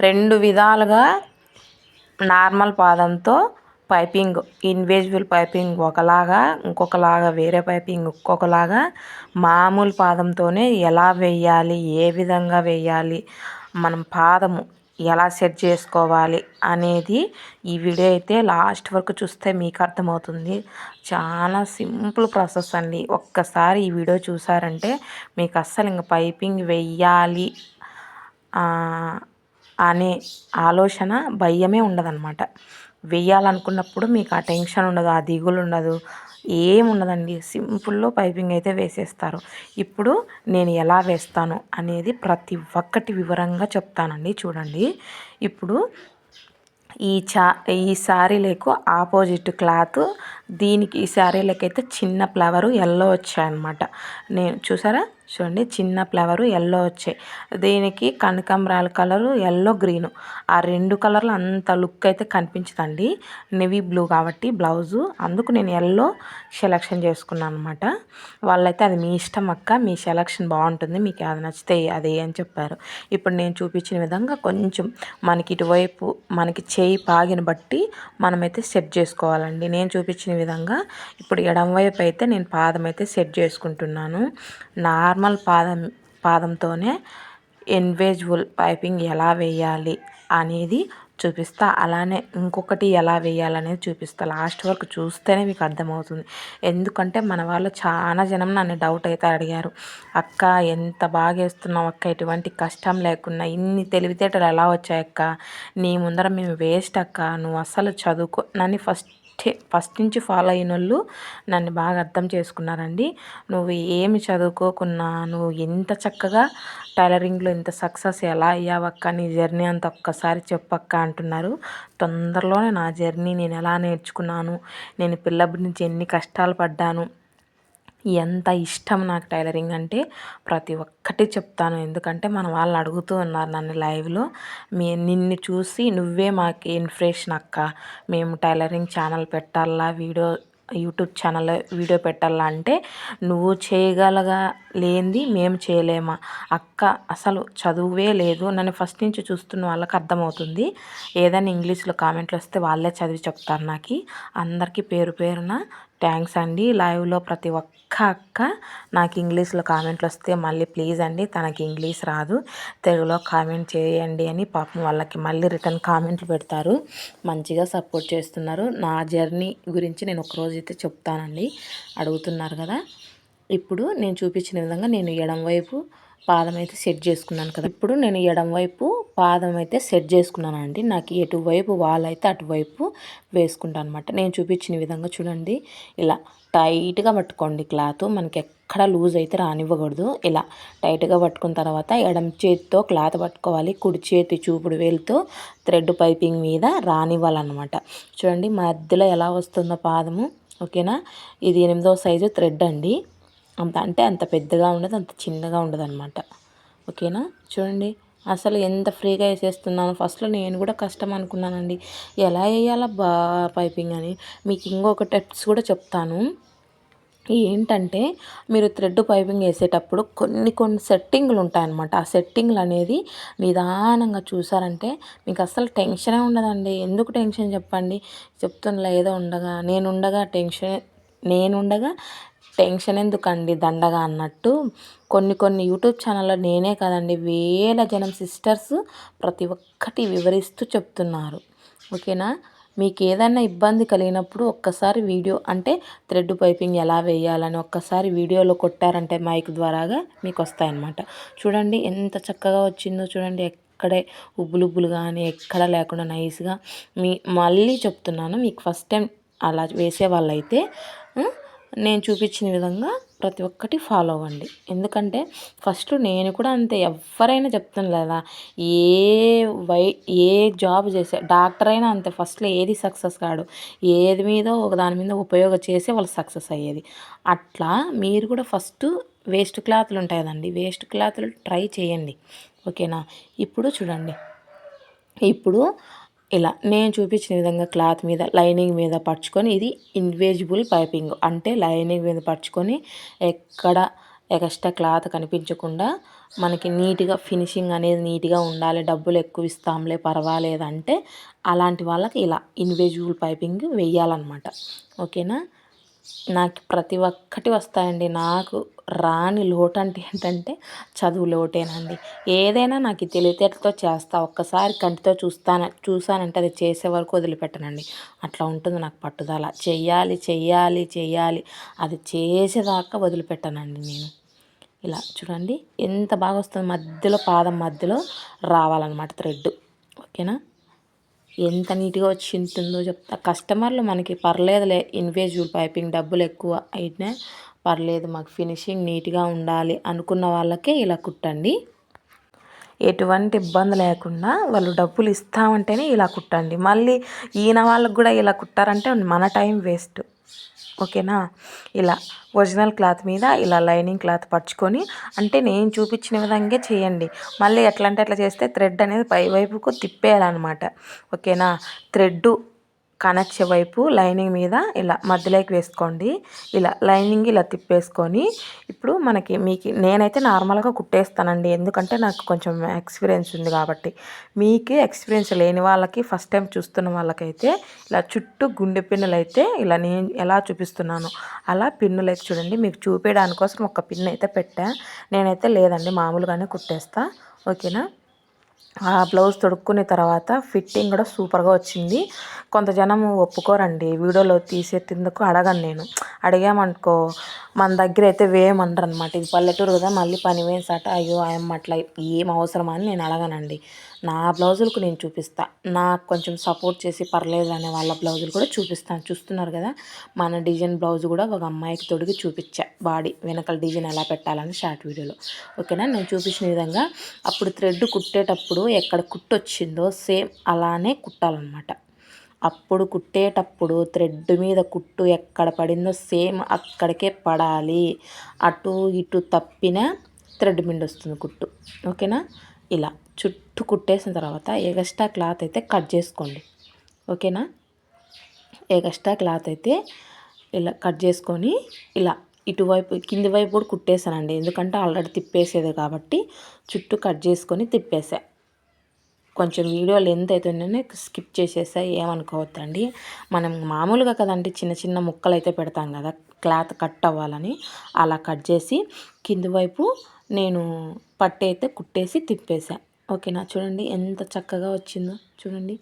రెండు విధాలుగా నార్మల్ పాదంతో పైపింగ్ ఇన్విజిబుల్ పైపింగ్ ఒకలాగా ఇంకొకలాగా వేరే పైపింగ్ ఇంకొకలాగా మామూలు పాదంతోనే ఎలా వేయాలి ఏ విధంగా వేయాలి మనం పాదము ఎలా సెట్ చేసుకోవాలి అనేది ఈ వీడియో అయితే లాస్ట్ వరకు చూస్తే మీకు అర్థమవుతుంది. చాలా సింపుల్ ప్రాసెస్ అండి. ఒక్కసారి ఈ వీడియో చూసారంటే మీకు అస్సలు ఇంక పైపింగ్ వెయ్యాలి అనే ఆలోచన భయమే ఉండదన్నమాట. వెయ్యాలనుకున్నప్పుడు మీకు ఆ టెన్షన్ ఉండదు ఆ దిగులు ఉండదు ఏముండదండి సింపుల్లో పైపింగ్ అయితే వేసేస్తారు. ఇప్పుడు నేను ఎలా వేస్తాను అనేది ప్రతి ఒక్కటి వివరంగా చెప్తానండి చూడండి. ఇప్పుడు ఈ చా ఈ శారీలకు ఆపోజిట్ క్లాత్ దీనికి ఈ శారీలకు అయితే చిన్న ఫ్లవరు ఎల్లో వచ్చాయన్నమాట. నేను చూసారా? చూడండి చిన్న ఫ్లవరు ఎల్లో వచ్చాయి. దీనికి కనకాంబరాల కలరు ఎల్లో గ్రీను. ఆ రెండు కలర్లు అంత లుక్ అయితే కనిపించదండి. నెవీ బ్లూ కాబట్టి బ్లౌజు. అందుకు నేను ఎల్లో సెలెక్షన్ చేసుకున్నాను అనమాట వాళ్ళైతే అది మీ ఇష్టం అక్క మీ సెలెక్షన్ బాగుంటుంది మీకు అది నచ్చితే అదే అని చెప్పారు. ఇప్పుడు నేను చూపించిన విధంగా కొంచెం మనకి ఇటువైపు మనకి చేయి పాగిన బట్టి మనమైతే సెట్ చేసుకోవాలండి. నేను చూపించిన విధంగా ఇప్పుడు ఎడం వైపు అయితే నేను పాదం అయితే సెట్ చేసుకుంటున్నాను. నార్ నార్మల్ పాదం పాదంతోనే ఎన్వేజువల్ పైపింగ్ ఎలా వేయాలి అనేది చూపిస్తా. అలానే ఇంకొకటి ఎలా వేయాలనేది చూపిస్తా. లాస్ట్ వరకు చూస్తేనే మీకు అర్థమవుతుంది. ఎందుకంటే మన వాళ్ళు చాలా జనం నన్ను డౌట్ అయితే అడిగారు. అక్క ఎంత బాగా వేస్తున్నావు అక్క? ఎటువంటి కష్టం లేకుండా ఇన్ని తెలివితేటలు ఎలా వచ్చాయి అక్క నీ ముందర మేము వేస్ట్ అక్క. నువ్వు అసలు చదువుకో నన్ను ఫస్ట్ ఫస్ట్ నుంచి ఫాలో అయిన వాళ్ళు నన్ను బాగా అర్థం చేసుకున్నారండి. నువ్వు ఏమి చదువుకోకున్నా నువ్వు ఎంత చక్కగా టైలరింగ్లో ఇంత సక్సెస్ ఎలా అయ్యావక్క నీ జర్నీ అంత ఒక్కసారి చెప్పక్క అంటున్నారు. తొందరలోనే నా జర్నీ నేను ఎలా నేర్చుకున్నాను నేను పిల్లప్పటి నుంచి ఎన్ని కష్టాలు పడ్డాను ఎంత ఇష్టం నాకు టైలరింగ్ అంటే ప్రతి ఒక్కటి చెప్తాను. ఎందుకంటే మన వాళ్ళు అడుగుతూ ఉన్నారు నన్ను లైవ్లో. మీ నిన్ను చూసి నువ్వే మాకు ఇన్స్పిరేషన్ అక్క. మేము టైలరింగ్ ఛానల్ పెట్టాలా వీడియో యూట్యూబ్ ఛానల్లో వీడియో పెట్టాలా అంటే నువ్వు చేయగలగా లేనిది మేము చేయలేమా. అక్క అసలు చదువే లేదు. నన్ను ఫస్ట్ నుంచి చూస్తున్న వాళ్ళకి అర్థమవుతుంది. ఏదైనా ఇంగ్లీష్లో కామెంట్లు వస్తే వాళ్ళే చదివి చెప్తారు నాకు. అందరికీ పేరు పేరున థ్యాంక్స్ అండి. లైవ్లో ప్రతి ఒక్క అక్క నాకు ఇంగ్లీష్లో కామెంట్లు వస్తే మళ్ళీ ప్లీజ్ అండి తనకి ఇంగ్లీష్ రాదు. తెలుగులో కామెంట్ చేయండి అని పాపం వాళ్ళకి మళ్ళీ రిటర్న్ కామెంట్లు పెడతారు. మంచిగా సపోర్ట్ చేస్తున్నారు. నా జర్నీ గురించి నేను ఒకరోజు అయితే చెప్తానండి. అడుగుతున్నారు కదా. ఇప్పుడు నేను చూపించిన విధంగా నేను ఎడం వైపు పాదం అయితే సెట్ చేసుకున్నాను కదా. ఇప్పుడు నేను ఎడం వైపు పాదం అయితే సెట్ చేసుకున్నాను అండి నాకు ఎటువైపు వాల్ అయితే అటువైపు వేసుకుంటాను అనమాట నేను చూపించిన విధంగా చూడండి. ఇలా టైట్గా పట్టుకోండి క్లాత్. మనకి ఎక్కడ లూజ్ అయితే రానివ్వకూడదు. ఇలా టైట్గా పట్టుకున్న తర్వాత ఎడం చేతితో క్లాత్ పట్టుకోవాలి. కుడి చేతి చూపుడు వేలుతో థ్రెడ్ పైపింగ్ మీద రానివ్వాలన్నమాట. చూడండి మధ్యలో ఎలా వస్తుందో పాదము. ఓకేనా? ఇది ఎనిమిదో సైజు థ్రెడ్ అండి. అంత అంటే అంత పెద్దగా ఉండదు అంత చిన్నగా ఉండదు అనమాట ఓకేనా? చూడండి. అసలు ఎంత ఫ్రీగా వేసేస్తున్నాను. ఫస్ట్లో నేను కూడా కష్టం అనుకున్నానండి. ఎలా వేయాలా? బా పైపింగ్ అని. మీకు ఇంకొక టిప్స్ కూడా చెప్తాను. ఏంటంటే మీరు థ్రెడ్ పైపింగ్ వేసేటప్పుడు కొన్ని కొన్ని సెట్టింగ్లు ఉంటాయన్నమాట. ఆ సెట్టింగ్లు అనేది నిదానంగా చూసారంటే మీకు అసలు టెన్షనే ఉండదండి. ఎందుకు టెన్షన్ చెప్పండి? చెప్తున్నా ఏదో ఉండగా. నేను ఉండగా టెన్షన్ నేనుండగా టెన్షన్ ఎందుకండి దండగా అన్నట్టు? కొన్ని కొన్ని యూట్యూబ్ ఛానల్లో నేనే కదండి వేల జనం సిస్టర్స్ ప్రతి ఒక్కటి వివరిస్తూ చెప్తున్నారు. ఓకేనా? మీకు ఏదైనా ఇబ్బంది కలిగినప్పుడు ఒక్కసారి వీడియో అంటే థ్రెడ్ పైపింగ్ ఎలా వేయాలని ఒక్కసారి వీడియోలో కొట్టారంటే మైక్ ద్వారాగా మీకు వస్తాయన్నమాట చూడండి ఎంత చక్కగా వచ్చిందో చూడండి ఎక్కడే ఉబ్బులుబ్బులు కానీ ఎక్కడ లేకుండా నైస్గా మీ మళ్ళీ చెప్తున్నాను మీకు ఫస్ట్ టైం అలా వేసే వాళ్ళైతే నేను చూపించిన విధంగా ప్రతి ఒక్కటి ఫాలో అవ్వండి. ఎందుకంటే ఫస్ట్ నేను కూడా అంతే ఎవరైనా చెప్తాను లేదా ఏ వై ఏ జాబ్ చేసే డాక్టర్ అయినా అంతే ఫస్ట్లో ఏది సక్సెస్ కాడు ఏది మీద ఒక దాని మీద ఉపయోగం చేసే వాళ్ళు సక్సెస్ అయ్యేది. అట్లా మీరు కూడా ఫస్ట్ వేస్ట్ క్లాత్లు ఉంటాయి కదండి వేస్ట్ క్లాత్లు ట్రై చేయండి. ఓకేనా ఇప్పుడు చూడండి. ఇప్పుడు ఇలా నేను చూపించిన విధంగా క్లాత్ మీద లైనింగ్ మీద పరుచుకొని ఇది ఇన్వేజిబుల్ పైపింగ్ అంటే లైనింగ్ మీద పరుచుకొని ఎక్కడ ఎక్స్ట్రా క్లాత్ కనిపించకుండా మనకి నీట్గా ఫినిషింగ్ అనేది నీట్గా ఉండాలి. డబ్బులు ఎక్కువ ఇస్తాంలే పర్వాలేదంటే అలాంటి వాళ్ళకి ఇలా ఇన్విజిబుల్ పైపింగ్ వేయాలన్నమాట. ఓకేనా? నాకు ప్రతి ఒక్కటి వస్తాయండి. నాకు రాని లోటు అంటే ఏంటంటే చదువు లోటేనండి. ఏదైనా నాకు తెలివితేటలతో చేస్తా ఒక్కసారి కంటితో చూస్తాను చూసానంటే అది చేసే వరకు వదిలిపెట్టనండి. అట్లా ఉంటుంది నాకు పట్టుదల. చెయ్యాలి చెయ్యాలి చెయ్యాలి. అది చేసేదాకా వదిలిపెట్టనండి నేను. ఇలా చూడండి ఎంత బాగా వస్తుంది. మధ్యలో పాదం మధ్యలో రావాలన్నమాట థ్రెడ్. ఓకేనా? ఎంత నీట్గా వచ్చి ఉంటుందో చెప్తా. కస్టమర్లు మనకి పర్లేదులే ఇన్విజిబుల్ పైపింగ్ డబ్బులు ఎక్కువ అయినా పర్లేదు మాకు ఫినిషింగ్ నీట్గా ఉండాలి అనుకున్న వాళ్ళకే ఇలా కుట్టండి. ఎటువంటి ఇబ్బంది లేకుండా వాళ్ళు డబ్బులు ఇస్తామంటేనే ఇలా కుట్టండి. మళ్ళీ ఈయన వాళ్ళకు కూడా ఇలా కుట్టారంటే మన టైం వేస్ట్. ఓకేనా? ఇలా ఒరిజినల్ క్లాత్ మీద ఇలా లైనింగ్ క్లాత్ పరుచుకొని అంటే నేను చూపించిన విధంగా చేయండి. మళ్ళీ ఎట్లా అంటే అట్లా చేస్తే థ్రెడ్ అనేది పై వైపుకు తిప్పేయాలన్నమాట. ఓకేనా? థ్రెడ్ కనెక్చే వైపు లైనింగ్ మీద ఇలా మధ్యలోకి వేసుకోండి. ఇలా లైనింగ్ ఇలా తిప్పేసుకొని ఇప్పుడు మనకి మీకు నేనైతే నార్మల్గా కుట్టేస్తానండి. ఎందుకంటే నాకు కొంచెం ఎక్స్పీరియన్స్ ఉంది కాబట్టి. మీకు ఎక్స్పీరియన్స్ లేని వాళ్ళకి ఫస్ట్ టైం చూస్తున్న వాళ్ళకైతే ఇలా చుట్టూ గుండె పిన్నులు అయితే ఇలా నేను ఎలా చూపిస్తున్నాను అలా పిన్నులు అయితే చూడండి. మీకు చూపించడానికోసం ఒక పిన్ అయితే పెట్టా. నేనైతే లేదండి మామూలుగానే కుట్టేస్తా. ఓకేనా? ఆ బ్లౌజ్ తొడుక్కున్న తర్వాత ఫిట్టింగ్ కూడా సూపర్గా వచ్చింది. కొంత జనం ఒప్పుకోరండి. వీడియోలో తీసేటందుకు అడగను నేను. అడిగామనుకో మన దగ్గర అయితే వేయమంటారు అనమాట ఇది పల్లెటూరు కదా మళ్ళీ పని వేసాట. అయ్యో ఆయమ్మ అట్లా ఏం అవసరమా అని నేను అడగనండి. నా బ్లౌజులకు నేను చూపిస్తా. నాకు కొంచెం సపోర్ట్ చేసి పర్లేదు అనే వాళ్ళ బ్లౌజులు కూడా చూపిస్తాను. చూస్తున్నారు కదా మన డిజైన్ బ్లౌజ్ కూడా ఒక అమ్మాయికి తొడిగి చూపించా. బాడీ వెనకాల డిజైన్ ఎలా పెట్టాలని షార్ట్ వీడియోలో. ఓకేనా? నేను చూపించిన విధంగా అప్పుడు థ్రెడ్ కుట్టేటప్పుడు ఎక్కడ కుట్టొచ్చిందో సేమ్ అలానే కుట్టాలన్నమాట. అప్పుడు కుట్టేటప్పుడు థ్రెడ్ మీద కుట్టు ఎక్కడ పడిందో సేమ్ అక్కడికే పడాలి. అటు ఇటు తప్పిన థ్రెడ్ మిండి వస్తుంది కుట్టు. ఓకేనా? ఇలా చుట్టూ కుట్టేసిన తర్వాత ఎగస్ట్రా క్లాత్ అయితే కట్ చేసుకోండి. ఓకేనా? ఎగస్ట్రా క్లాత్ అయితే ఇలా కట్ చేసుకొని ఇలా ఇటువైపు కింది వైపు కూడా కుట్టేశానండి. ఎందుకంటే ఆల్రెడీ తిప్పేసేది కాబట్టి చుట్టూ కట్ చేసుకొని తిప్పేసా. కొంచెం వీడియో లెంత్ అవుతుందని స్కిప్ చేసేసా ఏమనుకోవద్దండి. మనం మామూలుగా కదండి చిన్న చిన్న ముక్కలు అయితే పెడతాం కదా క్లాత్ కట్ అవ్వాలని అలా కట్ చేసి కింది వైపు నేను పట్టు అయితే కుట్టేసి తిప్పేసా. ఓకేనా? చూడండి ఎంత చక్కగా వచ్చిందో చూడండి.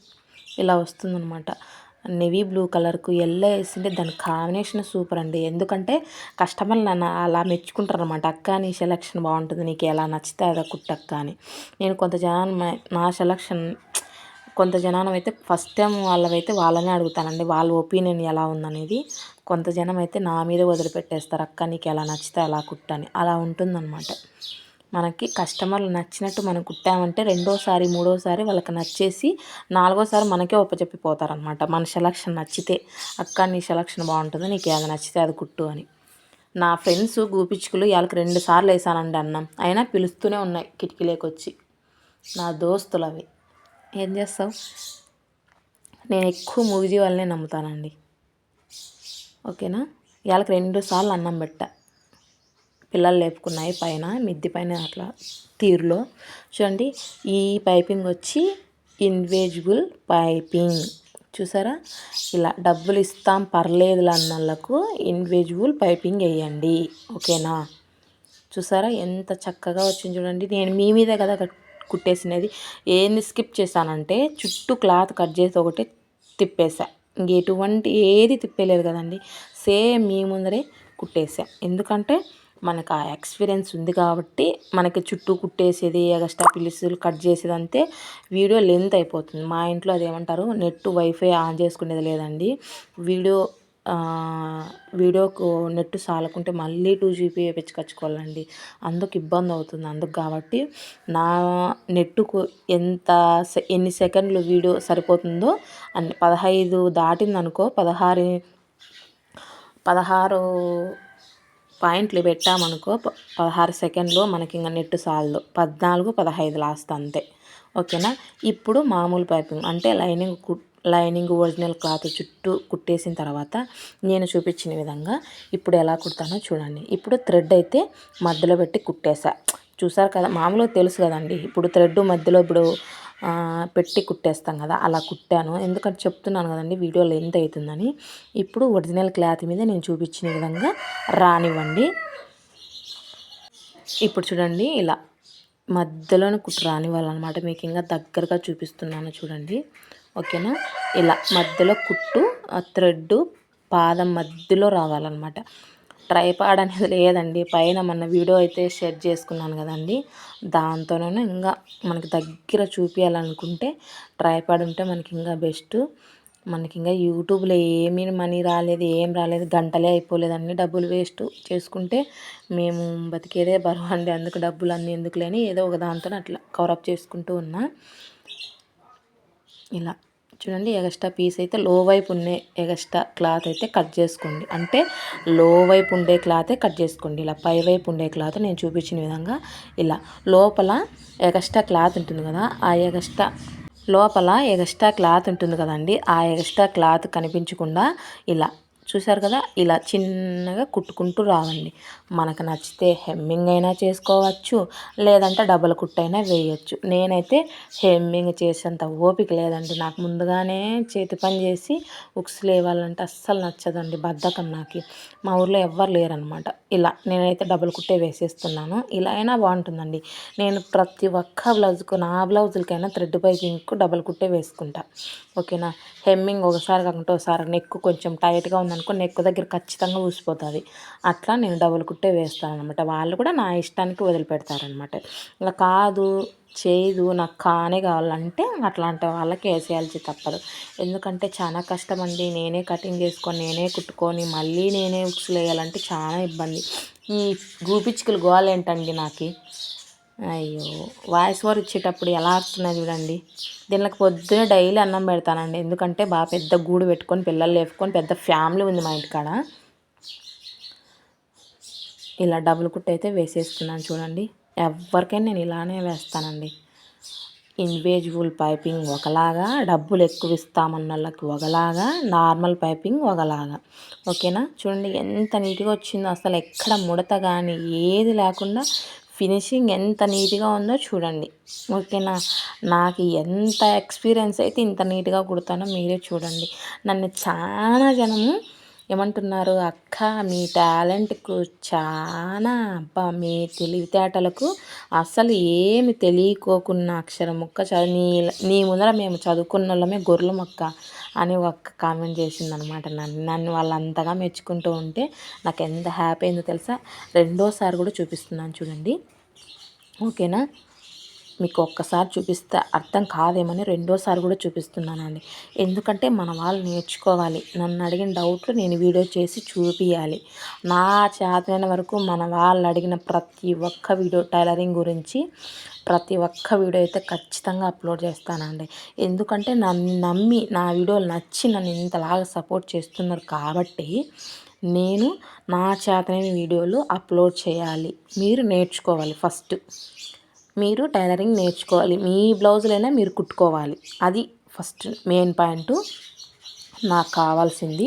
ఇలా వస్తుందనమాట నెవీ బ్లూ కలర్కు ఎల్లో వేసింటే దాని కాంబినేషన్ సూపర్ అండి. ఎందుకంటే కస్టమర్లు నన్ను అలా మెచ్చుకుంటారు అనమాట అక్క నీ సెలక్షన్ బాగుంటుంది. నీకు ఎలా నచ్చితే అదా కుట్టక్క అని. నేను కొంత జనాన్ని నా సెలక్షన్ కొంత జనానం అయితే ఫస్ట్ టైం వాళ్ళవైతే వాళ్ళనే అడుగుతానండి. వాళ్ళ ఒపీనియన్ ఎలా ఉందనేది కొంత జనం అయితే నా మీద వదిలిపెట్టేస్తారు. అక్క నీకు ఎలా నచ్చితే అలా కుట్టని అలా ఉంటుందన్నమాట. మనకి కస్టమర్లు నచ్చినట్టు మనం కుట్టామంటే రెండోసారి మూడోసారి వాళ్ళకి నచ్చేసి నాలుగోసారి మనకే ఒప్పచెప్పిపోతారనమాట మన సెలక్షన్ నచ్చితే అక్క నీ సెలక్షన్ బాగుంటుంది నీకు ఏది నచ్చితే అది కుట్టు అని. నా ఫ్రెండ్స్ గూపిచ్చుకులు వాళ్ళకి రెండు సార్లు వేసానండి అన్నం. అయినా పిలుస్తూనే ఉన్నాయి కిటికీలోకి వచ్చి నా దోస్తులు అవి ఏం చేస్తావు? నేను ఎక్కువ మూవీ వాళ్ళనే నమ్ముతానండి. ఓకేనా? వాళ్ళకి రెండు సార్లు అన్నం పెట్టా. పిల్లలు లేపుకున్నాయి పైన మిద్ది పైన అట్లా తీరులో. చూడండి ఈ పైపింగ్ వచ్చి ఇన్వేజిబుల్ పైపింగ్. చూసారా? ఇలా డబ్బులు ఇస్తాం పర్లేదు అన్నళ్ళకు ఇన్వేజిబుల్ పైపింగ్ వేయండి. ఓకేనా? చూసారా? ఎంత చక్కగా వచ్చింది చూడండి. నేను మీ మీదే కదా కుట్టేసినది. ఏంది స్కిప్ చేశానంటే చుట్టూ క్లాత్ కట్ చేసి ఒకటి తిప్పేసా ఇంక ఎటువంటి ఏది తిప్పేలేదు కదండి. సేమ్ మీ ముందరే కుట్టేసా ఎందుకంటే మనకు ఆ ఎక్స్పీరియన్స్ ఉంది కాబట్టి మనకి చుట్టూ కుట్టేసేది ఎగస్ట్రా పిలుసులు కట్ చేసేది అంతే వీడియో లెంత్ అయిపోతుంది. మా ఇంట్లో అదేమంటారు నెట్ వైఫై ఆన్ చేసుకునేది లేదండి. వీడియో వీడియోకు నెట్ సాలకుంటే మళ్ళీ టూ జీబీ వేపించుకొచ్చుకోవాలండి అందుకు ఇబ్బంది అవుతుంది అందుకు కాబట్టి నా నెట్టుకు ఎంత ఎన్ని సెకండ్లు వీడియో సరిపోతుందో అండ్ పదహైదు దాటిందనుకో పదహారు పదహారు పాయింట్లు పెట్టామనుకో పదహారు సెకండ్లో మనకి ఇంకా నెట్ సాలదు. పద్నాలుగు పదహైదు లాస్ట్ అంతే. ఓకేనా? ఇప్పుడు మామూలు పైపింగ్ అంటే లైనింగ్ లైనింగ్ ఒరిజినల్ క్లాత్ చుట్టూ కుట్టేసిన తర్వాత నేను చూపించిన విధంగా ఇప్పుడు ఎలా కుడతానో చూడండి. ఇప్పుడు థ్రెడ్ అయితే మధ్యలో పెట్టి కుట్టేసా. చూసారు కదా మామూలుగా తెలుసు కదండి. ఇప్పుడు థ్రెడ్ మధ్యలో ఇప్పుడు పెట్టి కుట్టేస్తాం కదా అలా కుట్టాను. ఎందుకంటే చెప్తున్నాను కదండి వీడియో లెంత్ అవుతుందని. ఇప్పుడు ఒరిజినల్ క్లాత్ మీద నేను చూపించిన విధంగా రానివ్వండి. ఇప్పుడు చూడండి ఇలా మధ్యలోనే కుట్టు రానివ్వాలన్నమాట. మీకు ఇంకా దగ్గరగా చూపిస్తున్నాను చూడండి. ఓకేనా? ఇలా మధ్యలో కుట్టు థ్రెడ్ పాదం మధ్యలో రావాలన్నమాట. ట్రైపాడ్ అనేది లేదండి. పైన మన వీడియో అయితే షేర్ చేసుకున్నాను కదండి. దాంతోనే ఇంకా మనకి దగ్గర చూపించాలనుకుంటే ట్రైపాడ్ ఉంటే మనకి ఇంకా బెస్ట్. మనకి ఇంకా యూట్యూబ్లో ఏమీ మనీ రాలేదు ఏం రాలేదు గంటలే అయిపోలేదండి డబ్బులు వేస్ట్ చేసుకుంటే మేము బతికేదే బరువు అండి. అందుకు డబ్బులు అన్నీ ఎందుకు లేని ఏదో ఒక దాంతో అట్లా కవరప్ చేసుకుంటూ ఉన్నా. ఇలా. చూడండి ఎగస్ట్రా పీస్ అయితే లో వైపు ఉండే ఎగస్ట్రా క్లాత్ అయితే కట్ చేసుకోండి. అంటే లో వైపు ఉండే క్లాతే కట్ చేసుకోండి. ఇలా పై వైపు ఉండే క్లాత్ నేను చూపించిన విధంగా ఇలా లోపల ఎగస్ట్రా క్లాత్ ఉంటుంది కదా ఆ ఎగస్ట్రా లోపల ఎగస్ట్రా క్లాత్ ఉంటుంది కదండి ఆ ఎగస్ట్రా క్లాత్ కనిపించకుండా ఇలా చూసారు కదా? ఇలా చిన్నగా కుట్టుకుంటూ రావండి. మనకు నచ్చితే హెమ్మింగ్ అయినా చేసుకోవచ్చు లేదంటే డబల్ కుట్టైనా వేయచ్చు. నేనైతే హెమ్మింగ్ చేసేంత ఓపిక లేదండి. నాకు ముందుగానే చేతి పని చేసి ఉక్స్ లేవాలంటే అస్సలు నచ్చదండి బద్ధకం నాకు. మా ఊర్లో ఎవ్వరు లేరనమాట ఇలా నేనైతే డబల్ కుట్టే వేసేస్తున్నాను. ఇలా అయినా బాగుంటుందండి. నేను ప్రతి ఒక్క బ్లౌజ్కు నా బ్లౌజులకైనా థ్రెడ్ పైపింగ్కు డబల్ కుట్టే వేసుకుంటా. ఓకేనా? హెమ్మింగ్ ఒకసారి కాకుండా ఒకసారి నెక్ కొంచెం టైట్గా ఉందనుకో నెక్ దగ్గర ఖచ్చితంగా ఊసిపోతుంది. అట్లా నేను డబుల్ కుట్టే వేస్తాను అనమాట వాళ్ళు కూడా నా ఇష్టానికి వదిలిపెడతారనమాట ఇలా కాదు చేయదు నాకు కానే కావాలంటే అట్లాంటి వాళ్ళకి వేసేయాల్సి తప్పదు. ఎందుకంటే చాలా కష్టం అండి నేనే కటింగ్ చేసుకొని నేనే కుట్టుకొని మళ్ళీ నేనే ఉక్స్ వేయాలంటే చాలా ఇబ్బంది. ఈ గూపిచ్చుకలు గోవాలి ఏంటండి నాకు? అయ్యో వాయిస్ ఓవర్ ఇచ్చేటప్పుడు ఎలా వస్తున్నది చూడండి. దీనికి పొద్దున డైలీ అన్నం పెడతానండి. ఎందుకంటే బాగా పెద్ద గూడు పెట్టుకొని పిల్లలు లేపుకొని పెద్ద ఫ్యామిలీ ఉంది మా ఇంటికాడ. ఇలా డబుల్ కుట్ అయితే వేసేస్తున్నాను చూడండి. ఎవరికైనా నేను ఇలానే వేస్తానండి. ఇన్వేజిబుల్ పైపింగ్ ఒకలాగా డబ్బులు ఎక్కువ ఇస్తామన్న వాళ్ళకి ఒకలాగా నార్మల్ పైపింగ్ ఒకలాగా. ఓకేనా? చూడండి ఎంత నీట్గా వచ్చిందో. అసలు ఎక్కడ ముడత కానీ ఏది లేకుండా ఫినిషింగ్ ఎంత నీట్గా ఉందో చూడండి. ఓకేనా? నాకు ఎంత ఎక్స్పీరియన్స్ అయితే ఇంత నీట్గా కుడతానో మీరే చూడండి. నన్ను చాలా జనము ఏమంటున్నారు? అక్క మీ టాలెంట్కు చాలా అబ్బా మీ తెలివితేటలకు అసలు ఏమి తెలియకోకున్న అక్షరం ముక్క చదువు. నీ నీ ముందర మేము చదువుకున్న వాళ్ళమే గొర్రెల మొక్క అని ఒక్క కామెంట్ చేసిందనమాట నన్ను. నన్ను వాళ్ళంతగా మెచ్చుకుంటూ ఉంటే నాకు ఎంత హ్యాపీ అయిందో తెలుసా? రెండోసారి కూడా చూపిస్తున్నాను చూడండి. ఓకేనా? మీకు ఒక్కసారి చూపిస్తే అర్థం కాదేమని రెండోసారి కూడా చూపిస్తున్నానండి. ఎందుకంటే మన వాళ్ళు నేర్చుకోవాలి. నన్ను అడిగిన డౌట్లు నేను వీడియో చేసి చూపించాలి నా చేతనైన వరకు మన వాళ్ళు అడిగిన ప్రతి ఒక్క వీడియో టైలరింగ్ గురించి ప్రతి ఒక్క వీడియో అయితే ఖచ్చితంగా అప్లోడ్ చేస్తానండి. ఎందుకంటే నన్ను నమ్మి నా వీడియోలు నచ్చి నన్ను ఇంతలాగా సపోర్ట్ చేస్తున్నారు కాబట్టి నేను నా చేతనైన వీడియోలు అప్లోడ్ చేయాలి. మీరు నేర్చుకోవాలి ఫస్ట్. మీరు టైలరింగ్ నేర్చుకోవాలి. మీ బ్లౌజులైనా మీరు కుట్టుకోవాలి. అది ఫస్ట్ మెయిన్ పాయింట్. నాకు కావాల్సింది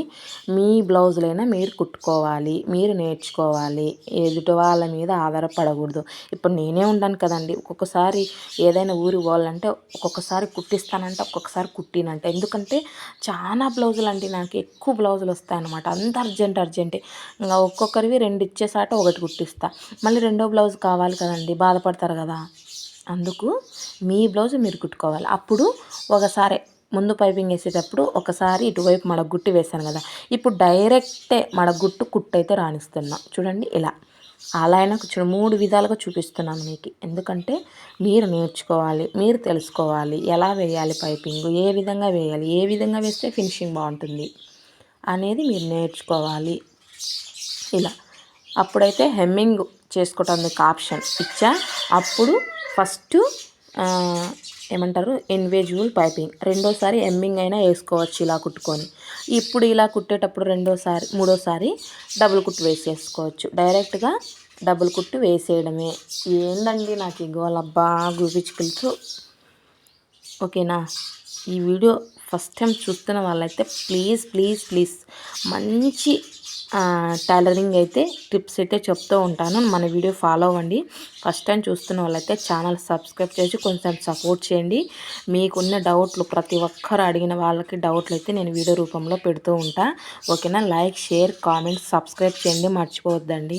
మీ బ్లౌజులైనా మీరు కుట్టుకోవాలి. మీరు నేర్చుకోవాలి. ఎదుటి వాళ్ళ మీద ఆధారపడకూడదు. ఇప్పుడు నేనే ఉంటాను కదండి. ఒక్కొక్కసారి ఏదైనా ఊరు పోవాలంటే ఒక్కొక్కసారి కుట్టిస్తానంటే ఒక్కొక్కసారి కుట్టినంటే. ఎందుకంటే చాలా బ్లౌజులు అండి నాకు ఎక్కువ బ్లౌజులు వస్తాయన్నమాట. అంత అర్జెంట్ అర్జెంటే. ఇంకా ఒక్కొక్కరివి రెండు ఇచ్చేసాట ఒకటి కుట్టిస్తా. మళ్ళీ రెండో బ్లౌజ్ కావాలి కదండి. బాధపడతారు కదా. అందుకు మీ బ్లౌజ్ మీరు కుట్టుకోవాలి. అప్పుడు ఒకసారి ముందు పైపింగ్ వేసేటప్పుడు ఒకసారి ఇటువైపు మడగుట్టు వేసాను కదా. ఇప్పుడు డైరెక్టే మడగుట్టు కుట్టు అయితే రాణిస్తున్నా. చూడండి ఇలా. అలా అయినా చూ మూడు విధాలుగా చూపిస్తున్నాను మీకు. ఎందుకంటే మీరు నేర్చుకోవాలి మీరు తెలుసుకోవాలి ఎలా వేయాలి పైపింగ్ ఏ విధంగా వేయాలి ఏ విధంగా వేస్తే ఫినిషింగ్ బాగుంటుంది అనేది మీరు నేర్చుకోవాలి. ఇలా. అప్పుడైతే హెమ్మింగ్ చేసుకోవటానికి ఆప్షన్ ఇచ్చా. అప్పుడు ఫస్ట్ ఏమంటారు ఇన్విజువల్ పైపింగ్. రెండోసారి ఎమ్మింగ్ అయినా వేసుకోవచ్చు ఇలా కుట్టుకొని. ఇప్పుడు ఇలా కుట్టేటప్పుడు రెండోసారి మూడోసారి డబుల్ కుట్టు వేసేసుకోవచ్చు. డైరెక్ట్గా డబుల్ కుట్టు వేసేయడమే. ఏందండి నాకు ఈ గోలబ్బా గుబిచుకులుచు ఓకేనా? ఈ వీడియో ఫస్ట్ టైం చూస్తున్న వాళ్ళైతే ప్లీజ్ ప్లీజ్ ప్లీజ్ మంచి టైలరింగ్ అయితే టిప్స్ అయితే చెప్తూ ఉంటాను. మన వీడియో ఫాలో అవ్వండి. ఫస్ట్ టైం చూస్తున్న వాళ్ళైతే ఛానల్ సబ్స్క్రైబ్ చేసి కొంచెం సపోర్ట్ చేయండి. మీకున్న డౌట్లు ప్రతి ఒక్కరు అడిగిన వాళ్ళకి డౌట్లు అయితే నేను వీడియో రూపంలో పెడుతూ ఉంటా. ఓకేనా? లైక్ షేర్ కామెంట్ సబ్స్క్రైబ్ చేయండి. మర్చిపోవద్దండి.